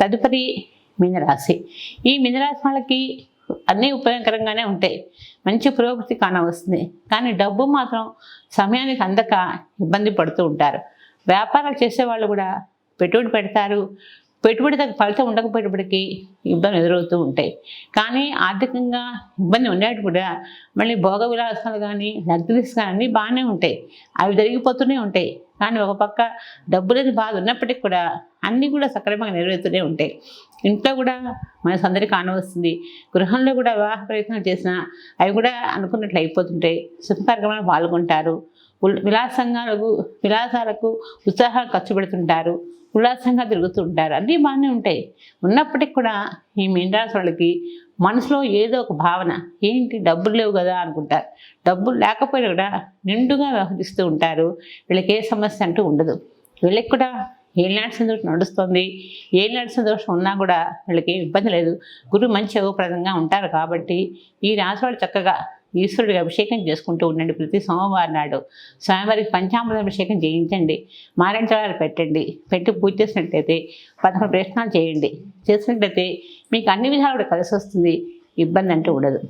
తదుపరి మీనరాశి. ఈ మీనరాశి వాళ్ళకి అన్నీ ఉపయోగకరంగానే ఉంటాయి. మంచి పురోగతి కానవస్తుంది కానీ డబ్బు మాత్రం సమయానికి అందక ఇబ్బంది పడుతూ ఉంటారు. వ్యాపారాలు చేసేవాళ్ళు కూడా పెట్టుబడి పెడతారు. పెట్టుబడి తగ్గ ఫలితం ఉండకపోయేటప్పటికీ ఇబ్బంది ఎదురవుతూ ఉంటాయి. కానీ ఆర్థికంగా ఇబ్బంది ఉండేటి కూడా మళ్ళీ భోగ విలాసాలు కానీ లగ్జరీస్ కానీ అన్నీ బాగానే ఉంటాయి. అవి జరిగిపోతూనే ఉంటాయి. కానీ ఒక పక్క డబ్బులేని బాధ ఉన్నప్పటికీ కూడా అన్నీ కూడా సక్రమంగా నెరవేరుతూనే ఉంటాయి. ఇంట్లో కూడా మనసు అందరికీ కానవస్తుంది గృహంలో కూడా వివాహ ప్రయత్నాలు చేసినా అవి కూడా అనుకున్నట్లు అయిపోతుంటాయి. శుభ కార్యక్రమాలు పాల్గొంటారు. విలాసంగా విలాసంగాలకు విలాసాలకు ఉత్సాహాలు ఖర్చు పెడుతుంటారు. ఉల్లాసంగా తిరుగుతుంటారు. అన్నీ బాగానే ఉంటాయి. ఉన్నప్పటికి కూడా ఈ మీనరాశి వాళ్ళకి మనసులో ఏదో ఒక భావన ఏంటి డబ్బులు లేవు కదా అనుకుంటారు. డబ్బులు లేకపోయినా కూడా నిండుగా వ్యవహరిస్తూ ఉంటారు. వీళ్ళకి ఏ సమస్య అంటూ ఉండదు. వీళ్ళకి కూడా ఏలినాటి దోషం నడుస్తుంది. ఏలినాటి దోషం ఉన్నా కూడా వీళ్ళకి ఇబ్బంది లేదు. గురువు మంచి యోగప్రదంగా ఉంటారు కాబట్టి ఈ రాశి వాళ్ళు చక్కగా ఈశ్వరుడికి అభిషేకం చేసుకుంటూ ఉండండి. ప్రతి సోమవారం నాడు స్వామివారికి పంచామృత అభిషేకం చేయించండి. మారేంటాలు పెట్టండి. పెట్టి పూజ చేసినట్లయితే పదకొండు ప్రయత్నాలు చేయండి. చేసినట్లయితే మీకు అన్ని విధాలు కూడా కలిసి వస్తుంది. ఇబ్బంది అంటూ ఉండదు.